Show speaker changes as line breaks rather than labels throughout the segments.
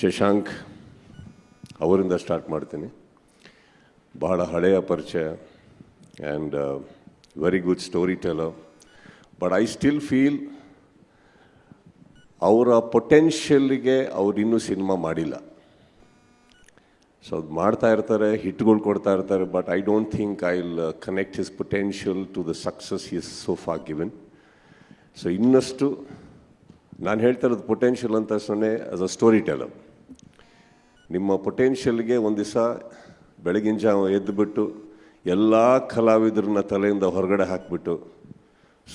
ಶಶಾಂಕ್ ಅವರಿಂದ ಸ್ಟಾರ್ಟ್ ಮಾಡ್ತೀನಿ. ಬಹಳ ಹಳೆಯ ಪರಿಚಯ and very good story teller but I still feel ಅವರ ಪೊಟೆನ್ಷಿಯಲ್ಗೆ ಅವ್ರು ಇನ್ನೂ ಸಿನಿಮಾ ಮಾಡಿಲ್ಲ. ಸೊ ಅದು ಮಾಡ್ತಾ ಇರ್ತಾರೆ, ಹಿಟ್ಗಳು ಕೊಡ್ತಾ ಇರ್ತಾರೆ but I don't think I will connect his potential to the success is so far given so ಇನ್ನಷ್ಟು, ನಾನು ಹೇಳ್ತಾ ಇರೋದು ಪೊಟೆನ್ಷಿಯಲ್ ಅಂತ ಸೊನ್ನೆ ಆಸ್ ಅ ಸ್ಟೋರಿ ಟೆಲರ್ ನಿಮ್ಮ ಪೊಟೆನ್ಷಿಯಲ್ಗೆ ಒಂದು ದಿವಸ ಬೆಳಗಿನ ಜಾವ ಎದ್ದುಬಿಟ್ಟು ಎಲ್ಲ ಕಲಾವಿದರನ್ನ ತಲೆಯಿಂದ ಹೊರಗಡೆ ಹಾಕಿಬಿಟ್ಟು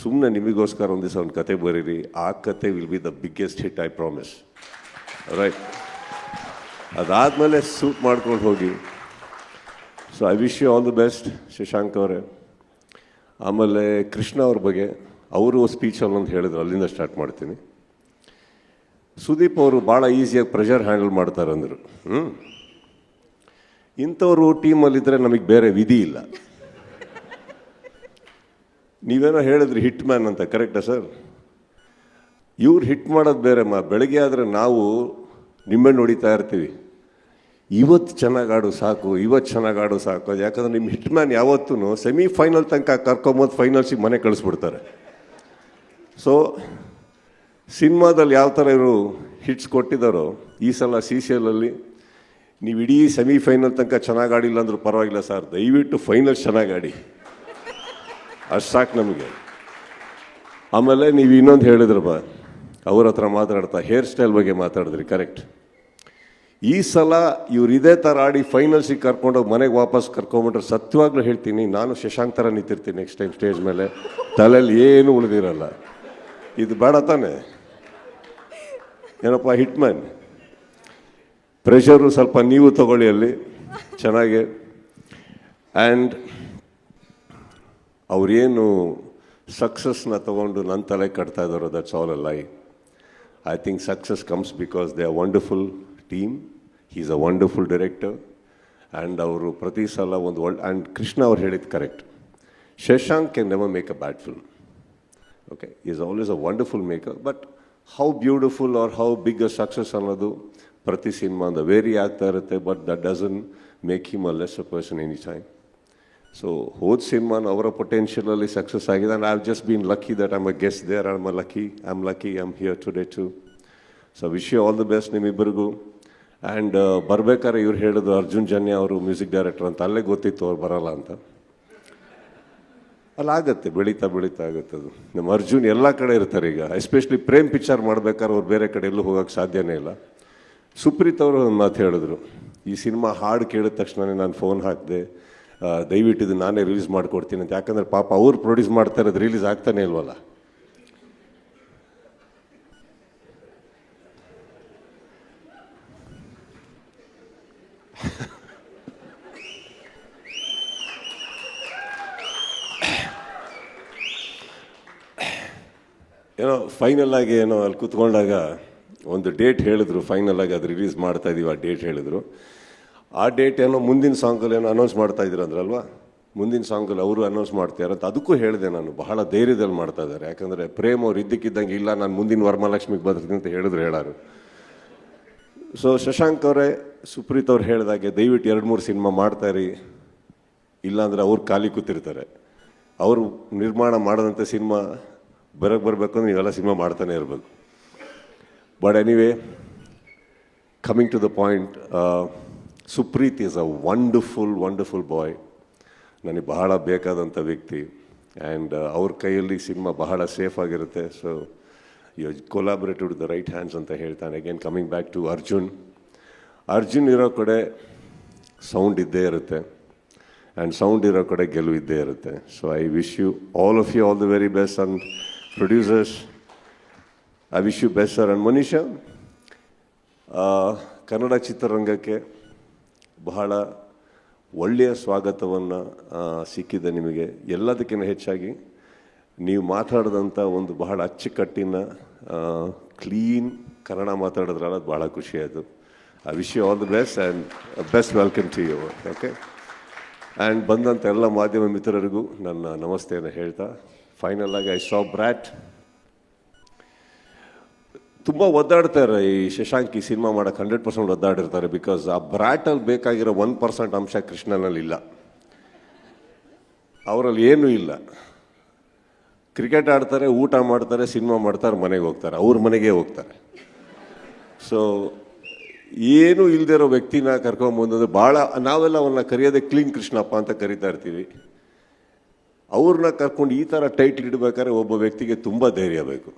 ಸುಮ್ಮನೆ ನಿಮಗೋಸ್ಕರ ಒಂದು ದಿವಸ ಒಂದು ಕತೆ ಬರೀರಿ. ಆ ಕತೆ will be the biggest hit I promise right ಅದಾದಮೇಲೆ ಸೂಟ್ ಮಾಡ್ಕೊಂಡು ಹೋಗಿ. So I wish you all the best Shashank ಅವರೇ. ಆಮೇಲೆ ಕೃಷ್ಣ ಅವ್ರ ಬಗ್ಗೆ, ಅವರು ಸ್ಪೀಚ್ ಒಂದು ಹೇಳಿದ್ರು, ಅಲ್ಲಿಂದ ಸ್ಟಾರ್ಟ್ ಮಾಡ್ತೀನಿ. ಸುದೀಪ್ ಅವರು ಭಾಳ ಈಸಿಯಾಗಿ ಪ್ರೆಷರ್ ಹ್ಯಾಂಡಲ್ ಮಾಡ್ತಾರಂದರು ಹ್ಞೂ ಇಂಥವರು ಟೀಮಲ್ಲಿದ್ದರೆ ನಮಗೆ ಬೇರೆ ವಿಧಿ ಇಲ್ಲ. ನೀವೇನೋ ಹೇಳಿದ್ರಿ ಹಿಟ್ ಮ್ಯಾನ್ ಅಂತ ಕರೆಕ್ಟಾ ಸರ್ ಇವ್ರು ಹಿಟ್ ಮಾಡೋದು ಬೇರೆ ಮಾ, ಬೆಳಗ್ಗೆ ಆದರೆ ನಾವು ನಿಂಬೆಣ್ಣು ಹೊಡಿತಾ ಇರ್ತೀವಿ. ಇವತ್ತು ಚೆನ್ನಾಗಿ ಆಡು ಸಾಕು ಇವತ್ತು ಚೆನ್ನಾಗಿ ಆಡು ಸಾಕು ಯಾಕಂದ್ರೆ ನಿಮ್ಮ ಹಿಟ್ ಮ್ಯಾನ್ ಯಾವತ್ತೂ ಸೆಮಿ ಫೈನಲ್ ತನಕ ಕರ್ಕೊಂಬೋದು ಫೈನಲ್ಸಿಗೆ ಮನೆ ಕಳಿಸ್ಬಿಡ್ತಾರೆ. ಸೊ ಸಿನಿಮಾದಲ್ಲಿ ಯಾವ ಥರ ಇವರು ಹಿಟ್ಸ್ ಕೊಟ್ಟಿದ್ದಾರೋ, ಈ ಸಲ ಸಿ ಸಿ ಎಲ್ಲಲ್ಲಿ ನೀವು ಇಡೀ ಸೆಮಿಫೈನಲ್ ತನಕ ಚೆನ್ನಾಗಿ ಆಡಿಲ್ಲ ಅಂದ್ರೆ ಪರವಾಗಿಲ್ಲ ಸರ್. ದಯವಿಟ್ಟು ಫೈನಲ್ ಚೆನ್ನಾಗಿ ಆಡಿ. ಅಷ್ಟು ಸಾಕು ನಮಗೆ. ಆಮೇಲೆ ನೀವು ಇನ್ನೊಂದು ಹೇಳಿದ್ರಪ್ಪ ಅವ್ರ ಹತ್ರ ಮಾತಾಡ್ತಾ ಹೇರ್ ಸ್ಟೈಲ್ ಬಗ್ಗೆ ಮಾತಾಡಿದ್ರಿ ಕರೆಕ್ಟ್ ಈ ಸಲ ಇವ್ರು ಇದೇ ಥರ ಆಡಿ ಫೈನಲ್ಸಿಗೆ ಕರ್ಕೊಂಡೋಗಿ ಮನೆಗೆ ವಾಪಸ್ ಕರ್ಕೊಂಬಿಟ್ರೆ ಸತ್ಯವಾಗ್ಲೂ ಹೇಳ್ತೀನಿ, ನಾನು ಶಶಾಂಕ್ ಥರ ನಿಂತಿರ್ತೀನಿ ನೆಕ್ಸ್ಟ್ ಟೈಮ್ ಸ್ಟೇಜ್ ಮೇಲೆ. ತಲೆಯಲ್ಲಿ ಏನು ಉಳಿದಿರಲ್ಲ. ಇದು ಬೇಡ ತಾನೆ. ಏನಪ್ಪ ಹಿಟ್ ಮ್ಯಾನ್ ಪ್ರೆಷರು ಸ್ವಲ್ಪ ನೀವು ತಗೊಳ್ಳಿ ಅಲ್ಲಿ. ಚೆನ್ನಾಗಿ. ಆ್ಯಂಡ್ ಅವರೇನು ಸಕ್ಸಸ್ನ ತಗೊಂಡು ನನ್ನ ತಲೆ ಕಟ್ತಾ ಇದ್ದಾರೋ that's all a lie I think success comes because they are wonderful team is a wonderful director and ಅವರು ಪ್ರತಿ ಸಲ ಒಂದು ಒಳ್ಳೆ ಆ್ಯಂಡ್ ಕೃಷ್ಣ ಅವ್ರು ಹೇಳಿದ್ದು correct Shashank can never make a bad film okay is always a wonderful maker but how beautiful are how big a success ಅನ್ನೋದು ಪ್ರತಿ ಸಿನಿಮಾದ ವೇರಿ ಆಗ್ತಾ ಇರುತ್ತೆ but that doesn't make him a less a person any time so ಹೋದ ಸಿನಿಮಾನ ಅವರ ಪೊಟೆನ್ಷಿಯಲಲ್ಲಿ success ಆಗಿದೆ and I have just been lucky that I'm a guess there I'm a lucky I am lucky I am here today to so wish you all the best ನಿಮ್ಮಿಬ್ಬರಿಗೂ and ಬರ್ಬೇಕಾದ್ರೆ ಇವ್ರು ಹೇಳಿದ್ರು, ಅರ್ಜುನ್ ಜನ್ಯ ಅವರು music director ಅಂತ, ಅಲ್ಲೇ ಗೊತ್ತಿತ್ತು ಅವ್ರು ಬರಲ್ಲ ಅಂತ. ಅಲ್ಲ ಆಗುತ್ತೆ ಬೆಳೀತಾ ಬೆಳೀತಾ ಆಗುತ್ತೆ ಅದು. ನಮ್ಮ ಅರ್ಜುನ್ ಎಲ್ಲ ಕಡೆ ಇರ್ತಾರೆ ಈಗ. ಎಸ್ಪೆಷಲಿ ಪ್ರೇಮ್ ಪಿಕ್ಚರ್ ಮಾಡ್ಬೇಕಾದ್ರೆ ಅವ್ರು ಬೇರೆ ಕಡೆ ಎಲ್ಲೂ ಹೋಗೋಕ್ಕೆ ಸಾಧ್ಯನೇ ಇಲ್ಲ. ಸುಪ್ರೀತ್ ಅವರು ಒಂದು ಮಾತು ಹೇಳಿದ್ರು. ಈ ಸಿನಿಮಾ ಹಾಡು ಕೇಳಿದ ತಕ್ಷಣವೇ ನಾನು ಫೋನ್ ಹಾಕಿದೆ ದಯವಿಟ್ಟು ಇದು ನಾನೇ ರಿಲೀಸ್ ಮಾಡಿಕೊಡ್ತೀನಿ ಅಂತ. ಯಾಕಂದರೆ ಪಾಪ ಅವ್ರು ಪ್ರೊಡ್ಯೂಸ್ ಮಾಡ್ತಾ ಇರೋದು ರಿಲೀಸ್ ಆಗ್ತಾನೆ ಇಲ್ವಲ್ಲ? ಏನೋ ಫೈನಲ್ ಆಗಿ ಏನೋ ಅಲ್ಲಿ ಕೂತ್ಕೊಂಡಾಗ ಒಂದು ಡೇಟ್ ಹೇಳಿದ್ರು ಫೈನಲ್ ಆಗಿ ಅದು ರಿಲೀಸ್ ಮಾಡ್ತಾ ಇದೀವಿ, ಆ ಡೇಟ್ ಹೇಳಿದ್ರು. ಆ ಡೇಟ್ ಏನೋ ಮುಂದಿನ ಸಾಂಗಲ್ಲಿ ಏನೋ ಅನೌನ್ಸ್ ಮಾಡ್ತಾ ಅಂದ್ರಲ್ವಾ? ಮುಂದಿನ ಸಾಂಗಲ್ಲಿ ಅವರು ಅನೌನ್ಸ್ ಮಾಡ್ತಾರೆ ಅಂತ ಅದಕ್ಕೂ ಹೇಳಿದೆ ನಾನು, ಬಹಳ ಧೈರ್ಯದಲ್ಲಿ ಮಾಡ್ತಾ ಇದ್ದಾರೆ ಯಾಕಂದರೆ ಪ್ರೇಮ್ ಅವ್ರು ಇದ್ದಕ್ಕಿದ್ದಂಗೆ ಇಲ್ಲ, ನಾನು ಮುಂದಿನ ವರಮಹಾಲಕ್ಷ್ಮಿಗೆ ಬರ್ತೀನಿ ಅಂತ ಹೇಳಿದ್ರು ಹೇಳಾರು. ಸೊ ಶಶಾಂಕ್ ಅವರೇ, ಸುಪ್ರೀತ್ ಅವ್ರು ಹೇಳಿದಾಗೆ, ದಯವಿಟ್ಟು ಎರಡು ಮೂರು ಸಿನಿಮಾ ಮಾಡ್ತಾರಿ ಇಲ್ಲಾಂದ್ರೆ ಅವ್ರು ಖಾಲಿ ಕೂತಿರ್ತಾರೆ. ಅವರು ನಿರ್ಮಾಣ ಮಾಡಿದಂಥ ಸಿನಿಮಾ ಬರೋಕ್ಕೆ ಬರಬೇಕು ಅಂದ್ರೆ ನೀವೆಲ್ಲ ಸಿನಿಮಾ ಮಾಡ್ತಾನೆ ಇರಬೇಕು. But anyway coming to the point Supreet is a wonderful wonderful boy ನನಗೆ ಬಹಳ ಬೇಕಾದಂಥ ವ್ಯಕ್ತಿ. ಆ್ಯಂಡ್ ಅವ್ರ ಕೈಯಲ್ಲಿ ಸಿನಿಮಾ ಬಹಳ ಸೇಫ್ ಆಗಿರುತ್ತೆ. So you collaborative the right hands ಅಂತ ಹೇಳ್ತಾನೆ. Again coming back to Arjun Arjun ಇರೋ ಕಡೆ ಸೌಂಡ್ ಇದ್ದೇ ಇರುತ್ತೆ. ಆ್ಯಂಡ್ ಸೌಂಡ್ ಇರೋ ಕಡೆ ಗೆಲುವು ಇದ್ದೇ ಇರುತ್ತೆ. So I wish you all of you all the very best and producers I wish you best sir and Manisha ಆ, ಕನ್ನಡ ಚಿತ್ರರಂಗಕ್ಕೆ ಬಹಳ ಒಳ್ಳೆಯ ಸ್ವಾಗತವನ್ನು ಸಿಕ್ಕಿದೆ ನಿಮಗೆ. ಎಲ್ಲದಕ್ಕಿಂತ ಹೆಚ್ಚಾಗಿ ನೀವು ಮಾತಾಡಿದಂಥ ಒಂದು ಬಹಳ ಅಚ್ಚುಕಟ್ಟಿನ ಕ್ಲೀನ್ ಕನ್ನಡ ಮಾತಾಡಿದ್ರಲ್ಲ ಅದು ಬಹಳ ಖುಷಿ ಆಯಿತು. I wish you all the best and best welcome to you okay and ಬಂದಂಥ ಎಲ್ಲ ಮಾಧ್ಯಮ ಮಿತ್ರರಿಗೂ ನನ್ನ ನಮಸ್ತೆಯನ್ನು ಹೇಳ್ತಾ ಫೈನಲ್ ಆಗಿ ಐ ಸಾ ಬ್ರ್ಯಾಟ್ ತುಂಬ ಒದ್ದಾಡ್ತಾರೆ ಈ ಶಶಾಂಕ್ ಈ ಸಿನಿಮಾ ಮಾಡೋಕ್ಕೆ ಹಂಡ್ರೆಡ್ ಪರ್ಸೆಂಟ್ ಒದ್ದಾಡಿರ್ತಾರೆ ಬಿಕಾಸ್ ಆ ಬ್ರ್ಯಾಟಲ್ಲಿ ಬೇಕಾಗಿರೋ ಒನ್ ಪರ್ಸೆಂಟ್ ಅಂಶ ಕೃಷ್ಣನಲ್ಲಿ ಇಲ್ಲ. ಅವರಲ್ಲಿ ಏನೂ ಇಲ್ಲ. ಕ್ರಿಕೆಟ್ ಆಡ್ತಾರೆ, ಊಟ ಮಾಡ್ತಾರೆ, ಸಿನಿಮಾ ಮಾಡ್ತಾರೆ, ಮನೆಗೆ ಹೋಗ್ತಾರೆ. ಅವ್ರ ಮನೆಗೆ ಹೋಗ್ತಾರೆ. ಸೊ ಏನೂ ಇಲ್ಲದೆ ಇರೋ ವ್ಯಕ್ತಿನ ಕರ್ಕೊಂಬಂದ್ರೆ ಭಾಳ ನಾವೆಲ್ಲ ಅವನ್ನ ಕರೆಯೋದೇ ಕ್ಲೀನ್ ಕೃಷ್ಣಪ್ಪ ಅಂತ ಕರಿತಾ ಇರ್ತೀವಿ. ಅವ್ರನ್ನ ಕರ್ಕೊಂಡು ಈ ಥರ ಟೈಟ್ಲ್ ಇಡಬೇಕಾದ್ರೆ ಒಬ್ಬ ವ್ಯಕ್ತಿಗೆ ತುಂಬ ಧೈರ್ಯ ಬೇಕು.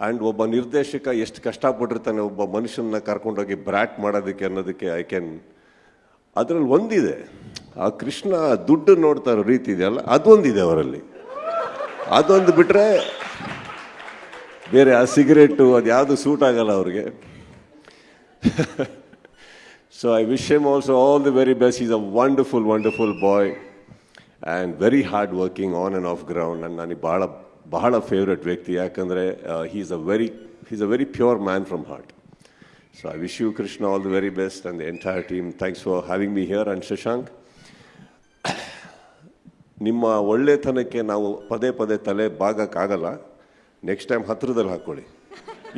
ಆ್ಯಂಡ್ ಒಬ್ಬ ನಿರ್ದೇಶಕ ಎಷ್ಟು ಕಷ್ಟಪಟ್ಟಿರ್ತಾನೆ, ಒಬ್ಬ ಮನುಷ್ಯನ ಕರ್ಕೊಂಡೋಗಿ ಬ್ರ್ಯಾಟ್ ಮಾಡೋದಕ್ಕೆ ಅನ್ನೋದಕ್ಕೆ ಐ ಕ್ಯಾನ್ ಅದರಲ್ಲಿ ಒಂದಿದೆ. ಆ ಕೃಷ್ಣ ದುಡ್ಡು ನೋಡ್ತಾ ಇರೋ ರೀತಿ ಇದೆಯಲ್ಲ, ಅದೊಂದಿದೆ ಅವರಲ್ಲಿ. ಅದೊಂದು ಬಿಟ್ಟರೆ ಬೇರೆ ಆ ಸಿಗರೇಟು ಅದು ಯಾವುದು ಸೂಟ್ ಆಗಲ್ಲ ಅವ್ರಿಗೆ. So I wish him also all the very best is a wonderful wonderful boy and very hard working on and off ground and ನನಗೆ ಭಾಳ ಬಹಳ ಫೇವ್ರೆಟ್ ವ್ಯಕ್ತಿ ಯಾಕಂದರೆ he's a very is a very pure man from heart so I wish you Krishna all the very best and the entire team thanks for having me here and Shashank ನಿಮ್ಮ ಒಳ್ಳೆತನಕ್ಕೆ ನಾವು ಪದೇ ಪದೇ ತಲೆ ಬಾಗೋಕ್ಕಾಗಲ್ಲ next time ಹತ್ರದಲ್ಲಿ ಹಾಕ್ಕೊಳ್ಳಿ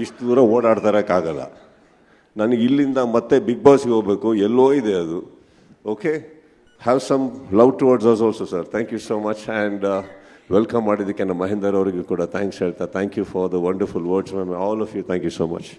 ಇಷ್ಟು ದೂರ ಓಡಾಡ್ತಾರಕ್ಕಾಗಲ್ಲ ನನಗೆ ಇಲ್ಲಿಂದ ಮತ್ತೆ ಬಿಗ್ ಬಾಸ್ಗೆ ಹೋಗಬೇಕು. ಎಲ್ಲೋ ಇದೆ ಅದು. Okay have some love towards us also sir thank you so much and welcome ಮಾಡಿದ್ದಕ್ಕೆ ನಮ್ಮ ಮಹೇಂದರ್ ಅವರಿಗೂ ಕೂಡ ಥ್ಯಾಂಕ್ಸ್ ಹೇಳ್ತಾ thank you for the wonderful words ma'am all of you thank you so much